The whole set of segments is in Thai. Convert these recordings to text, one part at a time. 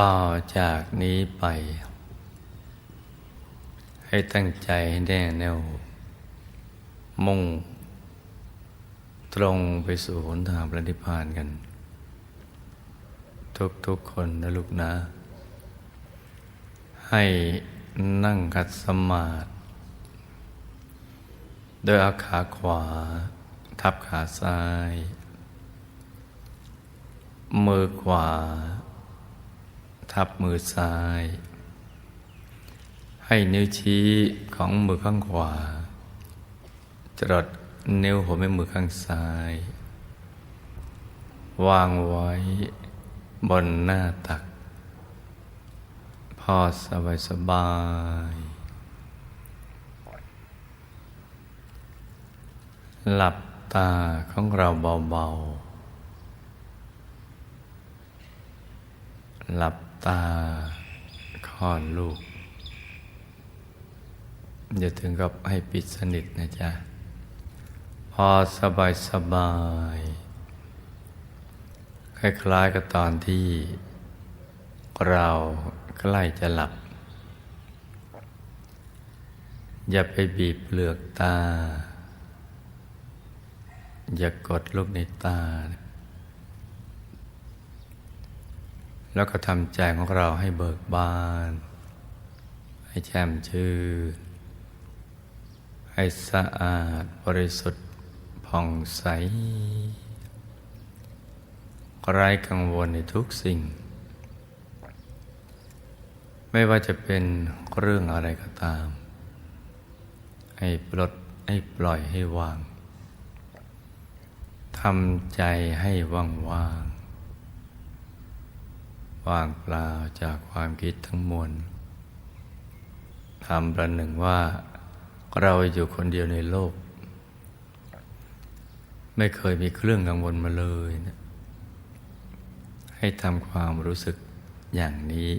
ต่อจากนี้ไป ให้ตั้งใจให้แน่แน่วมุ่ง ตรงไปสู่หนทางพระนิพพานกัน ทุกๆคนนะลูกนะ ให้นั่งขัดสมาธิโดยเอาขาขวา ทับขาซ้าย มือขวา ทับมือซ้าย ให้นิ้วชี้ของมือข้างขวา จรดนิ้วหัวแม่มือข้างซ้าย วางไว้บนหน้าตัก พอสบายสบายหลับตาของเราเบาๆ หลับ ตาคลอดลูกอย่าถึงกับให้ปิดสนิทนะจ๊ะ พอสบายสบาย คล้ายๆกับตอนที่เราใกล้จะหลับ อย่าไปบีบเปลือกตา อย่ากดลูกในตา แล้วก็ทำใจของเราให้เบิกบาน ให้แช่มชื่น ให้สะอาดบริสุทธิ์ผ่องใสไร้กังวลในทุกสิ่ง ไม่ว่าจะเป็นเรื่องอะไรก็ตาม ให้ปลดให้ปล่อยให้วางทำใจให้ว่างว่าง ว่างเปล่าจากความคิดทั้งมวลทำประหนึ่งว่าเราอยู่คนเดียวในโลก ไม่เคยมีเครื่องกังวลมาเลยนะให้ทำความรู้สึกอย่างนี้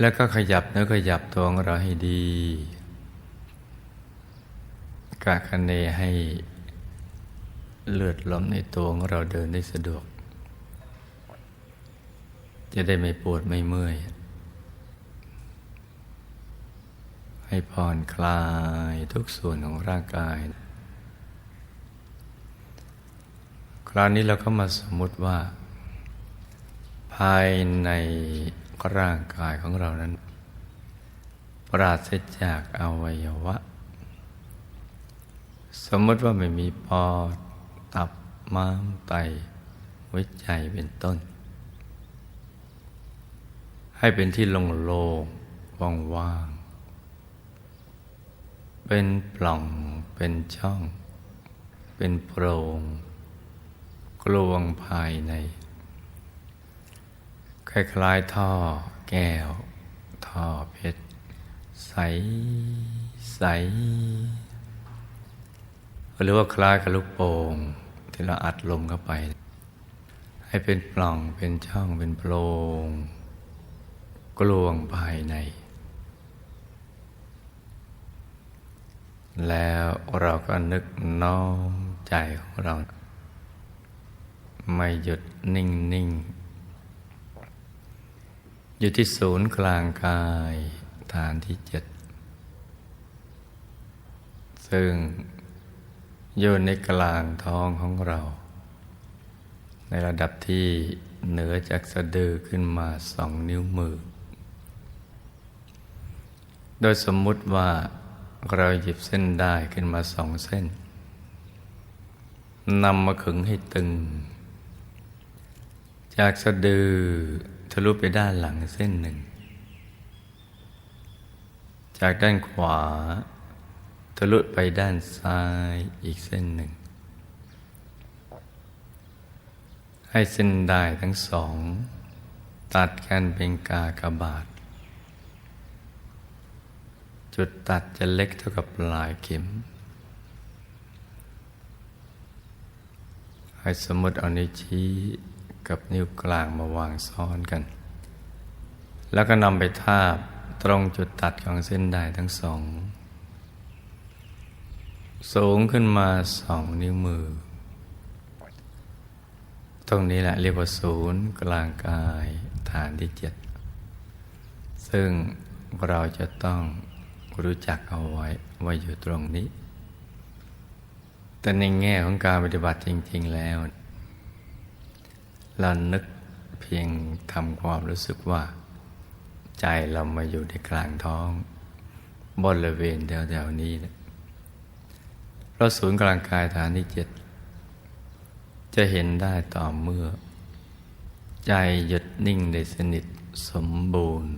แล้วก็ขยับเนื้อขยับตัวของเราให้ดีกะคะเนให้เลือดลมในตัวของเราเดินได้สะดวก จะได้ไม่ปวดไม่เมื่อย ให้ผ่อนคลายทุกส่วนของร่างกาย คราวนี้เราก็มาสมมุติว่า ภายในร่างกายของเรานั้น ปราศจากอวัยวะ สมมติว่าไม่มีปอด ตับม้ามไตหัวใจเป็นต้น ให้เป็นที่โล่งๆว่างๆ เป็นปล่อง เป็นช่อง เป็นโพรงกลวงภายใน คล้ายๆท่อแก้ว ท่อเพชร ใส ใส หรือว่าคล้ายกับลูกโป่งที่เราอัดลมเข้าไป ให้เป็นปล่อง เป็นช่อง เป็นโพรง กลวงภายใน แล้วเราก็นึกน้อมใจของเรา ไม่หยุดนิ่งนิ่งอยู่ที่ศูนย์กลางกายฐานที่เจ็ด ซึ่งอยู่ในกลางท้องของเรา ในระดับที่เหนือจากสะดือขึ้นมาสองนิ้วมือ โดยสมมุติว่าเราหยิบเส้นได้ขึ้นมาสองเส้นนำมาขึงให้ตึง จากสะดือทะลุไปด้านหลังเส้นหนึ่ง จากด้านขวา ทะลุไปด้านซ้ายอีกเส้นหนึ่ง ให้เส้นได้ทั้งสอง ตัดกันเป็นกากบาท จุดตัดจะเล็กเท่ากับปลายเข็ม ให้สมมติเอานิ้วชี้กับนิ้วกลางมาวางซ้อนกัน แล้วก็นำไปทาบตรงจุดตัดของเส้นได้ทั้งสอง สูงขึ้นมาสองนิ้วมือ ตรงนี้แหละเรียกว่าศูนย์กลางกายฐานที่เจ็ดซึ่งเราจะต้อง รู้จักเอาไว้ว่าอยู่ตรงนี้ แต่ในแง่ของการปฏิบัติจริง ๆแล้วเรานึกเพียงทำความรู้สึกว่า ใจเรามาอยู่ในกลางท้องบริเวณแถวๆนี้นะเราศูนย์กลางกายฐานที่เจ็ดจะเห็นได้ต่อเมื่อ ใจหยุดนิ่งได้สนิทสมบูรณ์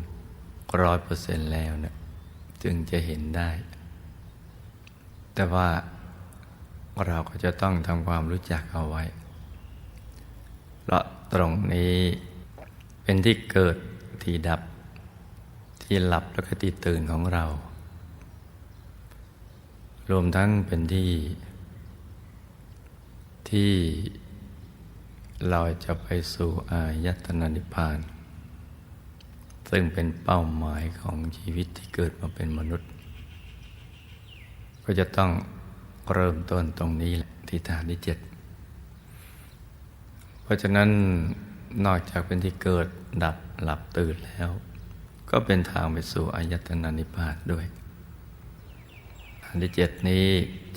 ร้อยเปอร์เซ็นต์แล้วเนะ จึงจะเห็นได้ แต่ว่าเราก็จะต้องทำความรู้จักเอาไว้ เพราะตรงนี้เป็นที่เกิดที่ดับ ที่หลับแล้วก็ที่ตื่นของเรา รวมทั้งเป็นที่ ที่เราจะไปสู่อายตนะนิพพาน ซึ่งเป็นเป้าหมายของชีวิตที่เกิดมาเป็นมนุษย์ ก็จะต้องเริ่มต้นตรงนี้แหละที่ฐานที่เจ็ดเพราะฉะนั้นนอกจากเป็นที่เกิดดับหลับตื่นแล้ว ก็เป็นทางไปสู่อายตนะนิพพานด้วยฐานที่เจ็ดนี้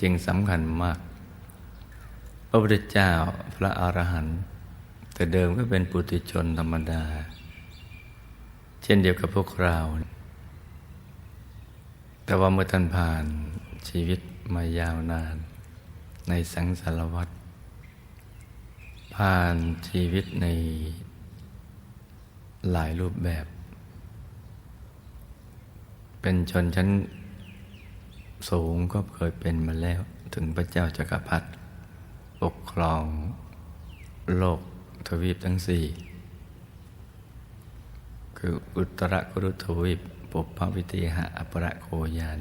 จึงสำคัญมาก พระพุทธเจ้าพระอรหันต์แต่เดิมก็เป็นปุถุชนธรรมดา เช่นเดียวกับพวกเรา แต่ว่าเมื่อท่านผ่านชีวิตมายาวนาน ในสังสารวัฏผ่านชีวิตในหลายรูปแบบ เป็นชนชั้นสูงก็เคยเป็นมาแล้วถึงพระเจ้าจักรพรรดิปกครองโลกทวีปทั้งสี่ คืออุตรกุรุทวีปปุพพวิติหะอปรโคยาน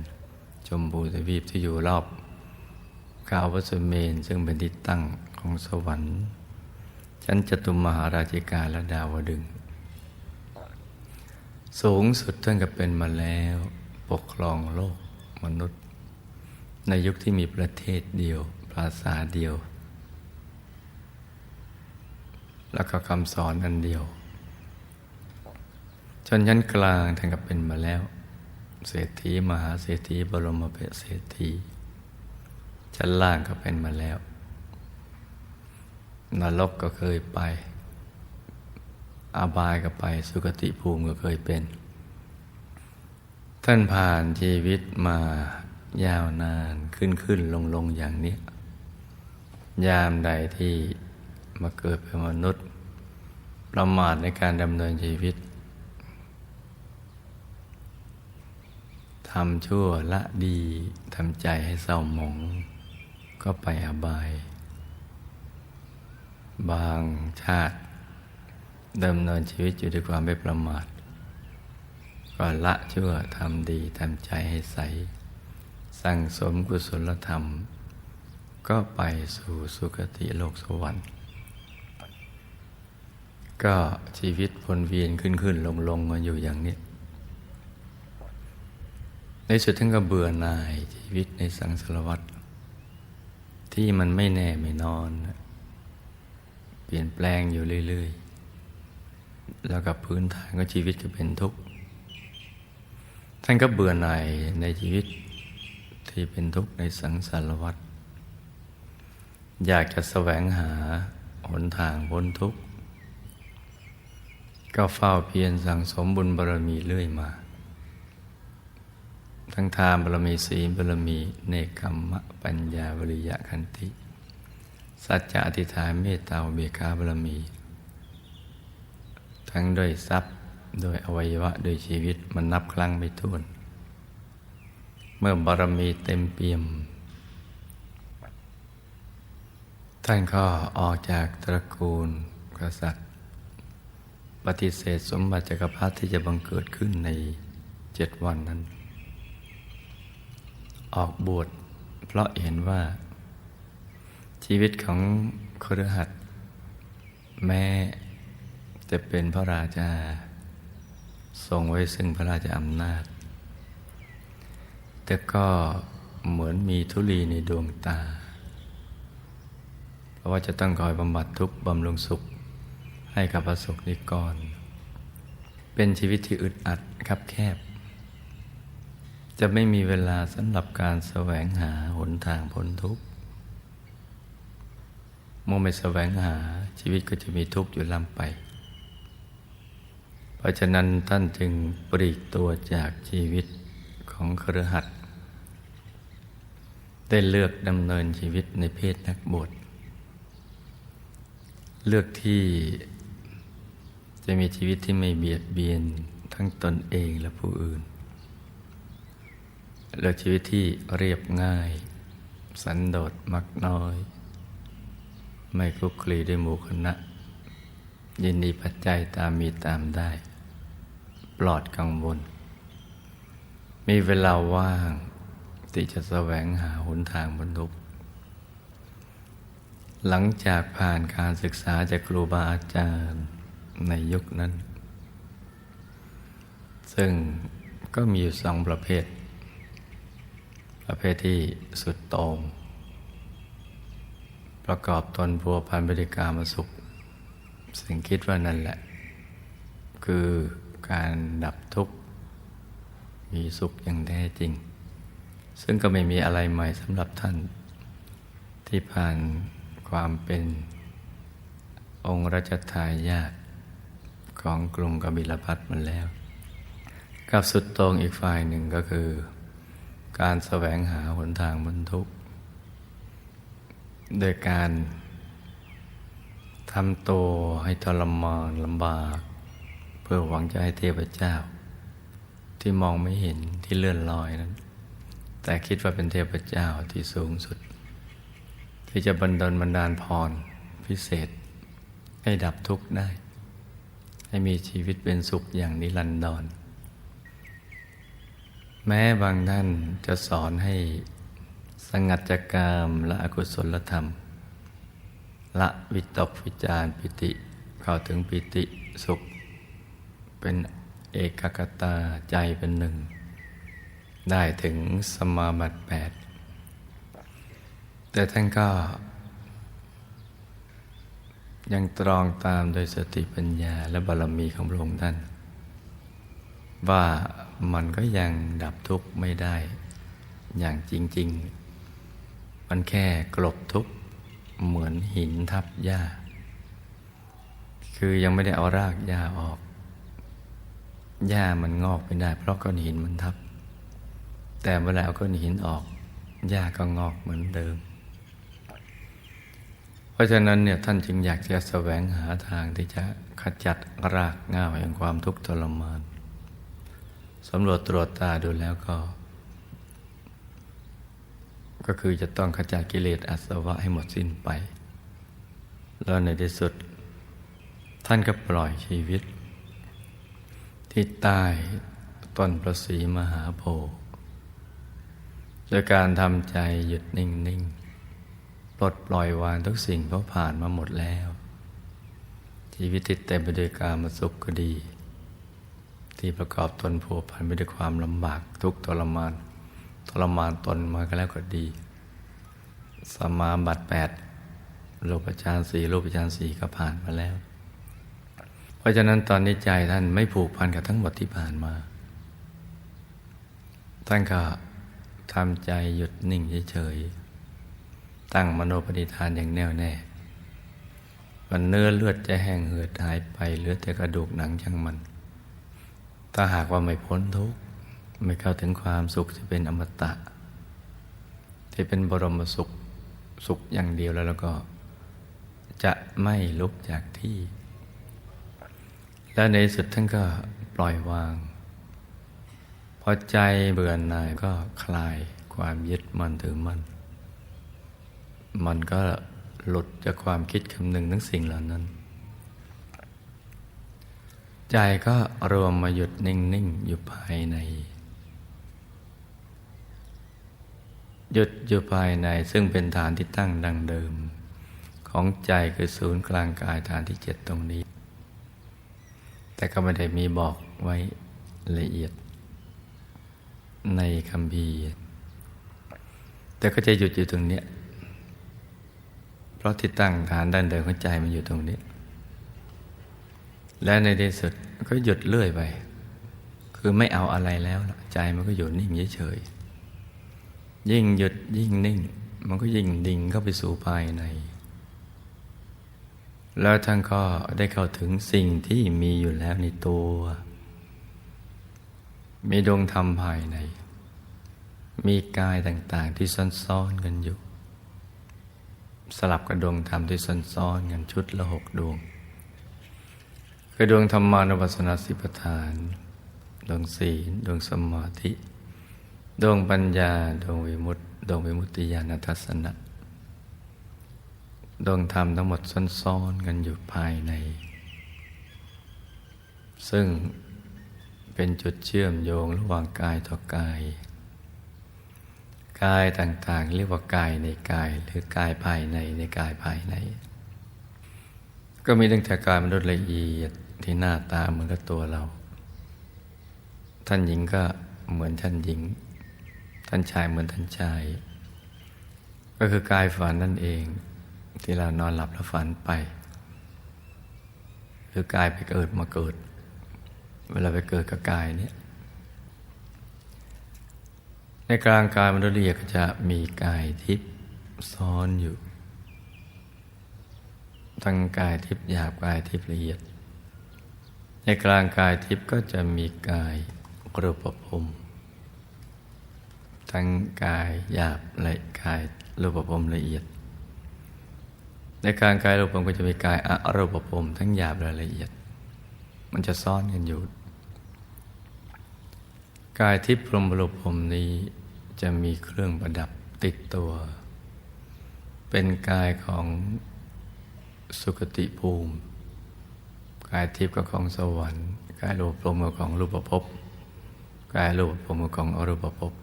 ชมพูทวีปที่อยู่รอบกาววัสเมนซึ่งเป็นที่ตั้งของสวรรค์ชั้นจตุมมหาราชิกาและดาวดึง สูงสุดท่านก็เป็นมาแล้วปกครองโลกมนุษย์ ในยุคที่มีประเทศเดียว ภาษาเดียว แล้วก็คำสอนอันเดียว นชั้นกลางท่านก็เป็นมาแล้ว เศรษฐีมหาเศรษฐีบรมเศรษฐีชั้นล่างก็เป็นมาแล้วนรกก็เคยไป อาบายก็ไปสุคติภูมิก็เคยเป็น ท่านผ่านชีวิตมายาวนานขึ้นขึ้นลงลงอย่างนี้ ยามใดที่มาเกิดเป็นมนุษย์ ประมาทในการดำเนินชีวิต ทำชั่วละดีทำใจให้เศร้าหมอง ก็ไปอบาย บางชาติดำเนินชีวิตอยู่ด้วยความไม่ประมาท ก็ละชั่วทำดีทำใจให้ใส สั่งสมกุศลธรรม ก็ไปสู่สุคติโลกสวรรค์ ก็ชีวิตวนเวียนขึ้นขึ้นลงลงมาอยู่อย่างนี้ ในสุดท่านก็เบื่อหน่ายชีวิตในสังสารวัฏที่มันไม่แน่ไม่นอน เปลี่ยนแปลงอยู่เรื่อย ๆ แล้วกับพื้นฐานของชีวิตก็เป็นทุกข์ ท่านก็เบื่อหน่ายในชีวิตที่เป็นทุกข์ในสังสารวัฏอยากจะแสวงหาหนทางพ้นทุกข์ ก็เฝ้าเพียรสั่งสมบุญบารมีเรื่อยมา ทั้งทานบารมีศีลบารมีเนคขมมะปัญญาวิริยะขันติ สัจจะอธิษฐานเมตตาเบียขาบารมี ทั้งโดยทรัพย์โดยอวัยวะโดยชีวิตมันนับครั้งไม่ถ้วน เมื่อบารมีเต็มเปี่ยม ท่านก็ออกจากตระกูลกษัตริย์ ปฏิเสธสมบัติจักรพรรดิที่จะบังเกิดขึ้นในเจ็ดวันนั้น ออกบวชเพราะเห็นว่า ชีวิตของครหัสแม้จะเป็นพระราชา ทรงไว้ซึ่งพระราชาอำนาจ แต่ก็เหมือนมีทุลีในดวงตา เพราะว่าจะต้องคอยบำบัดทุกข์บำรุงสุขให้กับประสบนิกร เป็นชีวิตที่อึดอัดคับแคบ จะไม่มีเวลาสำหรับการแสวงหาหนทางพ้นทุกข์เมื่อไม่แสวงหาชีวิตก็จะมีทุกข์อยู่ลำไป เพราะฉะนั้นท่านจึงปลีกตัวจากชีวิตของครหัสได้เลือกดำเนินชีวิตในเพศนักบวชเลือกที่จะมีชีวิตที่ไม่เบียดเบียนทั้งตนเองและผู้อื่น เลือกชีวิตที่เรียบง่าย สันโดษมักน้อย ไม่คลุกคลีด้วยหมู่คณะ ยินดีปัจจัยตามมีตามได้ ปลอดกังวล มีเวลาว่าง ที่จะแสวงหาหนทางบรรทุหลังจากผ่านการศึกษาจากครูบาอาจารย์ในยุคนั้น ซึ่งก็มีอยู่สองประเภท ประเภทที่สุดโตง่งประกอบตนพัวพันบริการมาสุข สิ่งคิดว่านั่นแหละ คือการดับทุกข์ มีสุขอย่างแท้จริง ซึ่งก็ไม่มีอะไรใหม่สำหรับท่าน ที่ผ่านความเป็นองค์รัชทายาทของกรุงกบิลพัทมันแล้ว กับสุดตรงอีกฝ่ายหนึ่งก็คือ การแสวงหาหนทางบรรทุกโดยการทำตัวให้ทรมานลำบาก เพื่อหวังจะให้เทพเจ้า ที่มองไม่เห็นที่เลื่อนลอยนั้น แต่คิดว่าเป็นเทพเจ้าที่สูงสุด ที่จะบันดลบันดาลพรพิเศษ ให้ดับทุกข์ได้ ให้มีชีวิตเป็นสุขอย่างนิรันดร แม้บางท่านจะสอนให้สงัดจากกามและอกุศลธรรม ละวิตกวิจารปิติ เข้าถึงปิติสุข เป็นเอกกตาใจเป็นหนึ่ง ได้ถึงสมาบัติแปดแต่ท่านก็ ยังตรองตามโดยสติปัญญาและบารมีของพระองค์ท่านว่า มันก็ยังดับทุกข์ไม่ได้ อย่างจริง ๆ มันแค่กลบทุกข์เหมือนหินทับหญ้า คือยังไม่ได้เอารากหญ้าออก หญ้ามันงอกไม่ได้ เพราะก้อนหินมันทับ แต่เมื่อแล้วก้อนหินออกหญ้าก็งอกเหมือนเดิม เพราะฉะนั้นเนี่ยท่านจึงอยากจะแสวงหาทางที่จะขจัดรากง่าแห่งความทุกข์ทรมาน สำรวจตรวจตาดูแล้วก็ ก็คือจะต้องขจัดกิเลสอาสวะให้หมดสิ้นไป แล้วในที่สุด ท่านก็ปล่อยชีวิต ที่ใต้ต้นประสีมหาโพธิ์โดยการทำใจหยุดนิ่งๆลดปล่อยวางทุกสิ่งเพราะผ่านมาหมดแล้ว ชีวิตติดเต็มไปด้วยการมาสุขก็ดี ที่ประกอบตนผัวพันไปด้วยความลำบากทุกทรมานทรมานตนมาก็แล้วก็ดี สมาบัติแปดรูปฌานสี่รูปฌานสี่ก็ผ่านมาแล้ว เพราะฉะนั้นตอนนี้ใจท่านไม่ผูกพันกับทั้งหมดที่ผ่านมา ท่านก็ทำใจหยุดนิ่งเฉยๆตั้งมโนปณิธานอย่างแน่วแน่มันเนื้อเลือดจะแห้งเหือดหายไปเหลือแต่กระดูกหนังช่างมัน ถ้าหากว่าไม่พ้นทุกข์ไม่เข้าถึงความสุขที่เป็นอมตะ ที่เป็นบรมสุขสุขอย่างเดียวแล้วแล้วก็ จะไม่ลุกจากที่ และในสุดท่านก็ปล่อยวาง พอใจเบื่อหน่ายก็คลายความยึดมั่นถือมั่นมันก็หลุดจากความคิดคำนึงทั้งสิ่งเหล่านั้น ใจก็รวมมาหยุดนิ่ง ๆ อยู่ภายใน หยุดอยู่ภายในซึ่งเป็นฐานที่ตั้งดังเดิม ของใจคือศูนย์กลางกายฐานที่เจ็ดตรงนี้ แต่ก็ไม่ได้มีบอกไว้ละเอียด ในคำพีแต่ก็จะหยุดอยู่ตรงนี้ เพราะที่ตั้งฐานด้านเดินของใจมันอยู่ตรงนี้ และในที่สุดก็หยุดเลื่อยไป คือไม่เอาอะไรแล้ว ใจมันก็อยู่นิ่งเฉยๆยิ่งหยุดยิ่งนิ่ง มันก็ยิ่งดิ่งเข้าไปสู่ภายใน แล้วท่านก็ได้เข้าถึงสิ่งที่มีอยู่แล้วในตัว มีดวงธรรมภายใน มีกายต่างๆที่ซ้อนๆกันอยู่ สลับกับดวงธรรมที่ซ้อนๆกันชุดละหกดวง คือดวงธรรมานุปัสสนาสิปทาน ดวงศีล ดวงสมาธิ ดวงปัญญา ดวงวิมุตติ ดวงวิมุตติญาณทัศนะ ดวงธรรมทั้งหมดซ้อนๆกันอยู่ภายใน ซึ่งเป็นจุดเชื่อมโยงระหว่างกายต่อกาย กายต่างๆ เรียกว่ากายในกายหรือกายภายในในกายภายใน ก็มีตั้งแต่กายมนุษย์ละเอียด ที่หน้าตาเหมือนกับตัวเรา ท่านหญิงก็เหมือนท่านหญิง ท่านชายเหมือนท่านชาย ก็คือกายฝันนั่นเอง ที่เรานอนหลับแล้วฝันไปหรือกายไปเกิดมาเกิด เวลาไปเกิดกับกายเนี่ยในกลางกายมนุษย์ละเอียดก็จะมีกายทิพย์ซ้อนอยู่ ทั้งกายทิพย์หยาบกายทิพย์ละเอียด ในกลางกายทิพย์ก็จะมีกายรูปภพทั้งกายหยาบและกายรูปภพละเอียด ในกลางกายรูปภพก็จะมีกายอรูปภพทั้งหยาบและละเอียด มันจะซ่อนกันอยู่ กายทิพย์พรหมรูปภพนี้จะมีเครื่องประดับติดตัว เป็นกายของสุคติภูมิ กายทิพย์ก็ของสวรรค์กายรูปพรหมก็ของรูปภพกายรูปภพก็ของอรูปภพ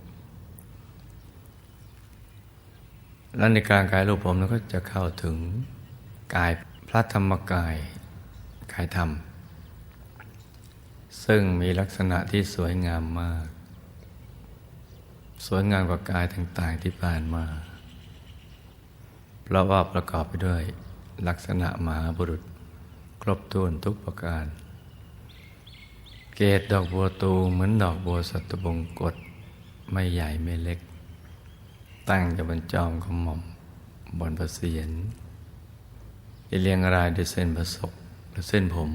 และในการกายรูปภพนั้นก็จะเข้าถึงกายพระธรรมกายกายธรรม ซึ่งมีลักษณะที่สวยงามมาก สวยงามกว่ากายต่างๆที่ผ่านมา เพราะว่าประกอบไปด้วยลักษณะมหาบุรุษ ครบถ้วนทุกประการ เกตดอกบัวตูเหมือนดอกบัวสัตบงกฎไม่ใหญ่ไม่เล็ก ตั้งอยู่บนจอมขมอมบนประเสียนที่เรียงรายด้วยเส้นประศกและเส้นผม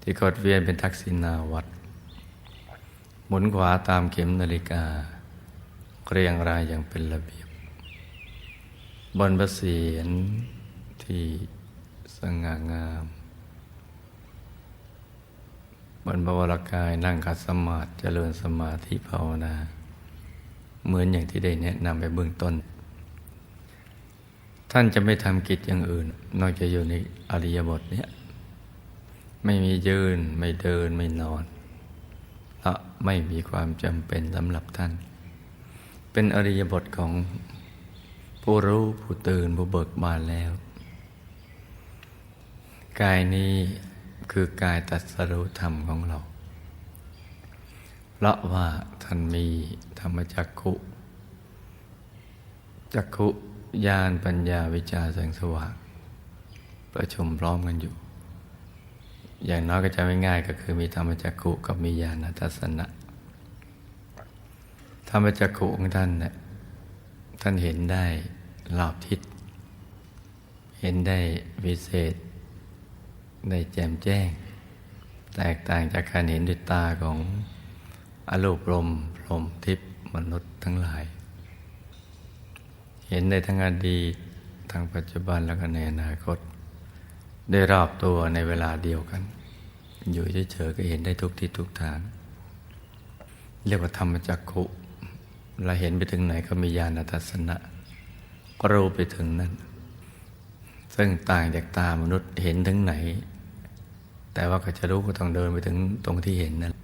ที่กดเวียนเป็นทักษิณาวัดหมุนขวาตามเข็มนาฬิกา เรียงรายอย่างเป็นระเบียบ บนประเสียนที่ ง่างามบนบวรกายนั่งขัดสมาธิเจริญสมาธิภาวนา เหมือนอย่างที่ได้แนะนำไปเบื้องต้น ท่านจะไม่ทำกิจอย่างอื่น นอกจากอยู่ในอริยบทเนี้ยไม่มียืนไม่เดินไม่นอนเพราะไม่มีความจำเป็นสำหรับท่าน เป็นอริยบทของผู้รู้ผู้ตื่นผู้เบิกบานแล้ว กายนี้คือกายตัดสรุธรรมของเรา เพราะว่าท่านมีธรรมจักขุจักขุญาณปัญญาวิจารแสงสว่าง ประชุมพร้อมกันอยู่ อย่างน้อยก็จะไม่ง่ายก็คือมีธรรมจักขุกับมีญาณทัศนะ ธรรมจักขุของท่านเนี่ยท่านเห็นได้รอบทิศ เห็นได้วิเศษ ได้แจ่มแจ้ง แตกต่างจากการเห็นด้วยตาของอรูปลมพรมทิพย์มนุษย์ทั้งหลาย เห็นในทั้งอดีตทั้งปัจจุบันแล้วก็ในอนาคต ได้รอบตัวในเวลาเดียวกัน อยู่เฉยๆก็เห็นได้ทุกที่ทุกทาง เรียกว่าธรรมจักขุเราเห็นไปถึงไหนก็มีญาณทัศนะก็รู้ไปถึงนั่นซึ่งต่างจากตามนุษย์เห็นถึงไหน แต่ว่าก็จะรู้ก็ต้องเดินไปถึงตรงที่เห็นนั่น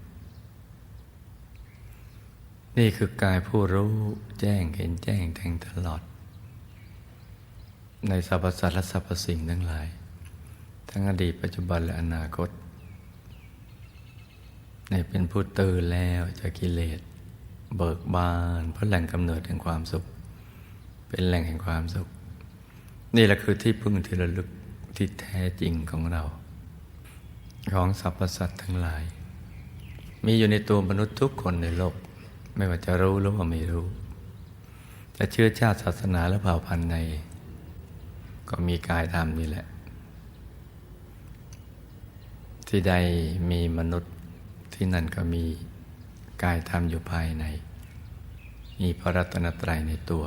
นี่คือกายผู้รู้แจ้งเห็นแจ้งแทงตลอด ในสรรพสัตว์และสรรพสิ่งทั้งหลาย ทั้งอดีตปัจจุบันและอนาคต ในเป็นผู้ตื่นแล้วจากกิเลส เบิกบานเพราะแหล่งกำเนิดแห่งความสุข เป็นแหล่งแห่งความสุข นี่แหละคือที่พึ่งที่ระลึกที่แท้จริงของเรา ของสรรพสัตว์ทั้งหลาย มีอยู่ในตัวมนุษย์ทุกคนในโลก ไม่ว่าจะรู้หรือว่าไม่รู้ จะเชื่อชาติศาสนาและเผ่าพันธุ์ใน ก็มีกายธรรมนี่แหละ ที่ใดมีมนุษย์ที่นั่นก็มีกายธรรมอยู่ภายใน มีพระรัตนตรัยในตัว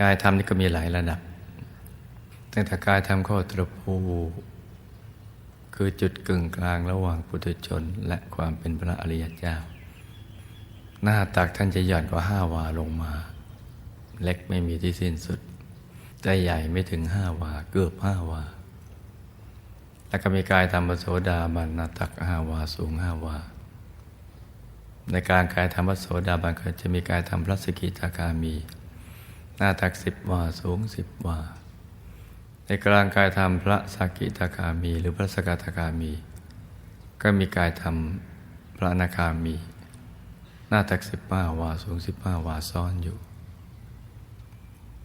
กายธรรมนี่ก็มีหลายระดับตั้งแต่กายธรรมข้อตรภู คือจุดกึ่งกลางระหว่างปุถุชนและความเป็นพระอริยเจ้า หน้าตักท่านจะหย่อนกว่าห้าวาลงมา เล็กไม่มีที่สิ้นสุด แต่ใหญ่ไม่ถึงห้าวาเกือบห้าวา แล้วก็มีกายธรรมโสดาบันหน้าตักห้าวาสูงห้าวา ในการกายธรรมโสดาบันก็จะมีกายธรรมพระสกิทาคามี หน้าตักสิบวาสูงสิบวา ในกลางกายธรรมพระสกิทาคามี หรือพระสกทาคามี ก็มีกายธรรมพระนาคามี หน้าตักสิบห้าวาสูงสิบห้าวาซ้อนอยู่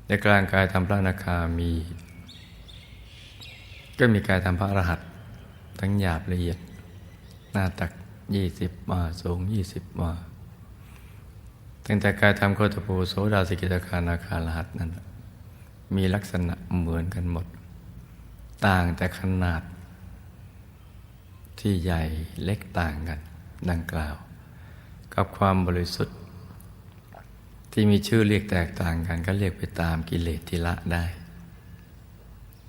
ในกลางกายธรรมพระนาคามี ก็มีกายธรรมพระอรหัตทั้งหยาบละเอียด หน้าตักยี่สิบวาสูงยี่สิบวาตั้งแต่กายธรรมโคตภูโสดาสกิตาคานาคารหัสนั้น มีลักษณะเหมือนกันหมด ต่างแต่ขนาด ที่ใหญ่เล็กต่างกัน ดังกล่าว กับความบริสุทธิ์ ที่มีชื่อเรียกแตกต่างกันก็เรียกไปตามกิเลสที่ละได้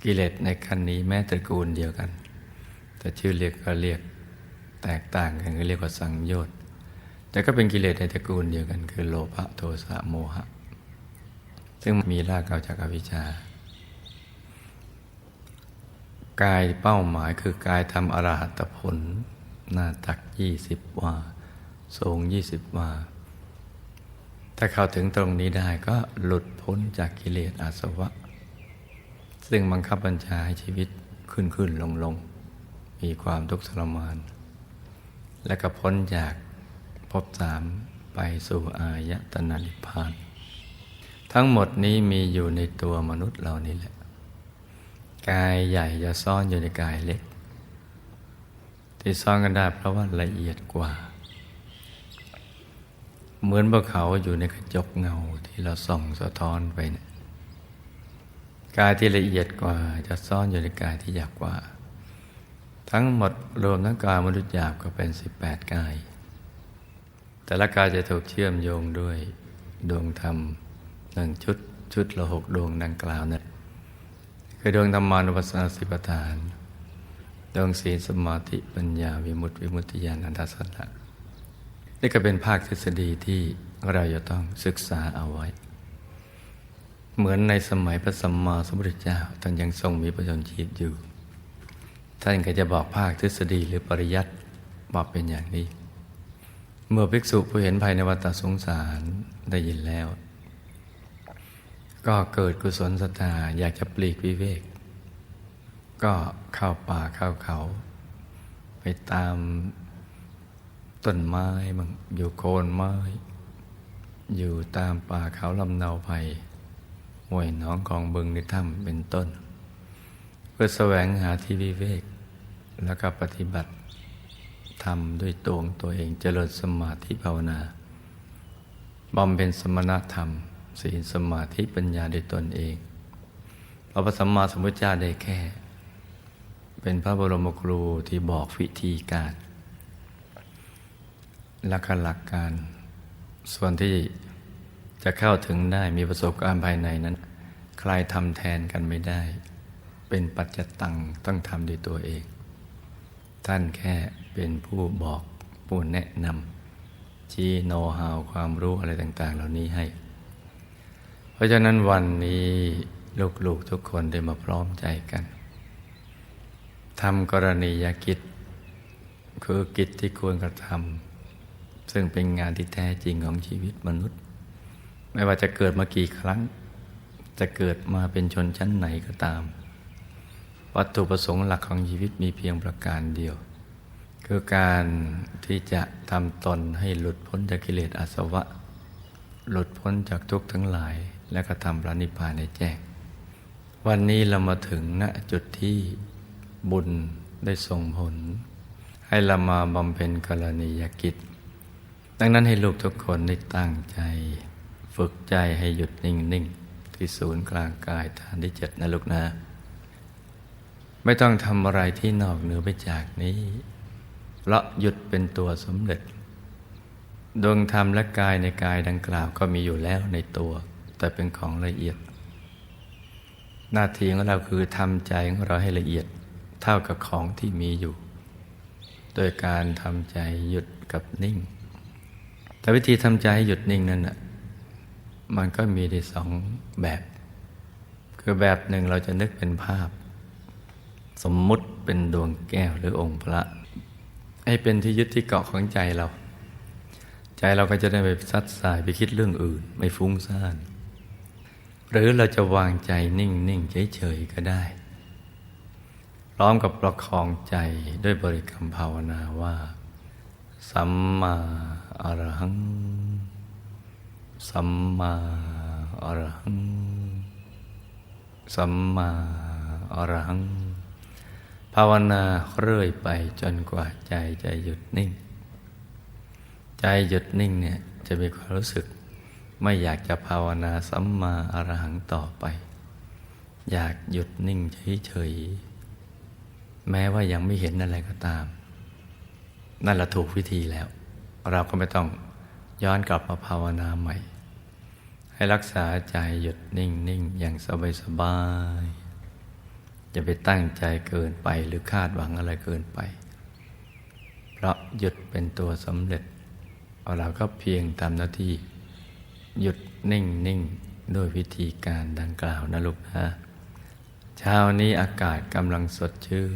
กิเลสในขั้นนี้แม้ตระกูลเดียวกัน แต่ชื่อเรียกก็เรียกแตกต่างกันก็เรียกว่าสังโยชน์แต่ก็เป็นกิเลสในตระกูลเดียวกัน คือโลภะโทสะโมหะ ซึ่งมีรากเก่าจากอวิชชากายเป้าหมายคือกายทำอรหัตผล หน้าตักยี่สิบวาสูงยี่สิบวาถ้าเข้าถึงตรงนี้ได้ก็หลุดพ้นจากกิเลสอาสวะ ซึ่งบังคับบัญชาให้ชีวิตขึ้นขึ้นลงลงมีความทุกข์ทรมาน และก็พ้นจากภพสามไปสู่อายตนะนิพพาน ทั้งหมดนี้มีอยู่ในตัวมนุษย์เรานี่แหละ กายใหญ่จะซ่อนอยู่ในกายเล็ก ที่ซ่อนกันได้เพราะว่าละเอียดกว่า เหมือนพวกเขาอยู่ในกระจกเงาที่เราส่องสะท้อนไปเนี่ยกายที่ละเอียดกว่าจะซ่อนอยู่ในกายที่หยาบกว่า ทั้งหมดรวมทั้งกายมนุษย์หยาบก็เป็น 18 กาย แต่ละกายจะถูกเชื่อมโยงด้วยดวงธรรม หนึ่งชุดชุดละหกดวงดังกล่าวนั่นคือดวงธรรมานุปัสสนาสิปทาน ดวงศีลสมาธิปัญญาวิมุตติวิมุตติญาณอันตสัตตะนี่ก็เป็นภาคทฤษฎีที่เราจะต้องศึกษาเอาไว้ เหมือนในสมัยพระสัมมาสัมพุทธเจ้าท่านยังทรงมีประชนชีพอยู่ ท่านก็จะบอกภาคทฤษฎีหรือปริยัติบอกเป็นอย่างนี้ เมื่อภิกษุผู้เห็นภายในวัฏสงสารได้ยินแล้ว ก็เกิดกุศลศรัทธาอยากจะปลีกวิเวก ก็เข้าป่าเข้าเขา ไปตามต้นไม้บางอยู่โคนไม้ อยู่ตามป่าเขาลำเนาไผ่ห้วยหนองของบึงในถ้ำเป็นต้น เพื่อแสวงหาที่วิเวก แล้วก็ปฏิบัติทำด้วยตัวของตัวเองเจริญสมาธิภาวนาบำเพ็ญสมณธรรม ศีลสมาธิปัญญาด้วยตนเองพระสัมมาสัมพุทธเจ้าได้แค่ เป็นพระบรมครูที่บอกวิธีการหลักหลักการ ส่วนที่จะเข้าถึงได้มีประสบการณ์ภายในนั้น ใครทำแทนกันไม่ได้ เป็นปัจจตังต้องทำด้วยตัวเอง ท่านแค่เป็นผู้บอกผู้แนะนำชี้โน้ตฮาวความรู้อะไรต่าง ๆ เหล่านี้ให้ ราะฉะนั้นวันนี้ลูกๆทุกคนได้มาพร้อมใจกันทำกรณียกิจ คือกิจที่ควรกระทำซึ่งเป็นงานที่แท้จริงของชีวิตมนุษย์ ไม่ว่าจะเกิดมากี่ครั้ง จะเกิดมาเป็นชนชั้นไหนก็ตาม วัตถุประสงค์หลักของชีวิตมีเพียงประการเดียว คือการที่จะทำตนให้หลุดพ้นจากกิเลสอาสวะ หลุดพ้นจากทุกข์ทั้งหลาย และก็ทำพระนิพพานในแจ้ง วันนี้เรามาถึงณจุดที่บุญได้ส่งผล ให้เรามาบำเพ็ญกรณียกิจ ดังนั้นให้ลูกทุกคนได้ตั้งใจ ฝึกใจให้หยุดนิ่งๆที่ศูนย์กลางกายฐานที่เจ็ดนะลูกนะ ไม่ต้องทำอะไรที่นอกเหนือไปจากนี้เราะหยุดเป็นตัวสำเร็จดวงธรรมและกายในกายดังกล่าวก็มีอยู่แล้วในตัว แต่เป็นของละเอียด หน้าที่ของเราคือทำใจของเราให้ละเอียดเท่ากับของที่มีอยู่ โดยการทำใจหยุดกับนิ่ง แต่วิธีทำใจให้หยุดนิ่งนั้นน่ะมันก็มีได้สองแบบ คือแบบหนึ่งเราจะนึกเป็นภาพ สมมุติเป็นดวงแก้วหรือองค์พระให้เป็นที่ยึดที่เกาะของใจเรา ใจเราก็จะได้ไปซัดสายไปคิดเรื่องอื่น ไม่ฟุ้งซ่าน หรือเราจะวางใจนิ่งนิ่งเฉย ๆ ก็ได้ พร้อมกับประคองใจด้วยบริกรรมภาวนาว่า สัมมาอรหัง สัมมาอรหัง สัมมาอรหัง ภาวนาเรื่อยไปจนกว่าใจจะหยุดนิ่ง ใจหยุดนิ่งเนี่ยจะมีความรู้สึก ไม่อยากจะภาวนาสัมมาอรหังต่อไป อยากหยุดนิ่งเฉยๆแม้ว่ายังไม่เห็นอะไรก็ตาม นั่นละถูกวิธีแล้ว เราก็ไม่ต้องย้อนกลับมาภาวนาใหม่ ให้รักษาใจหยุดนิ่งนิ่งอย่างสบายสบายๆอย่าไปตั้งใจเกินไปหรือคาดหวังอะไรเกินไป เพราะหยุดเป็นตัวสำเร็จ เราก็เพียงทำหน้าที่ หยุดนิ่งนิ่งด้วยวิธีการดังกล่าวนะลูกนะเช้านี้อากาศกำลังสดชื่น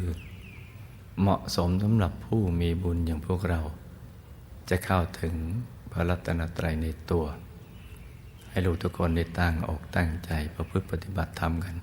เหมาะสมสำหรับผู้มีบุญอย่างพวกเรา จะเข้าถึงพระรัตนตรัยในตัว ให้ลูกทุกคนได้ตั้งอกตั้งใจประพฤติปฏิบัติธรรมกัน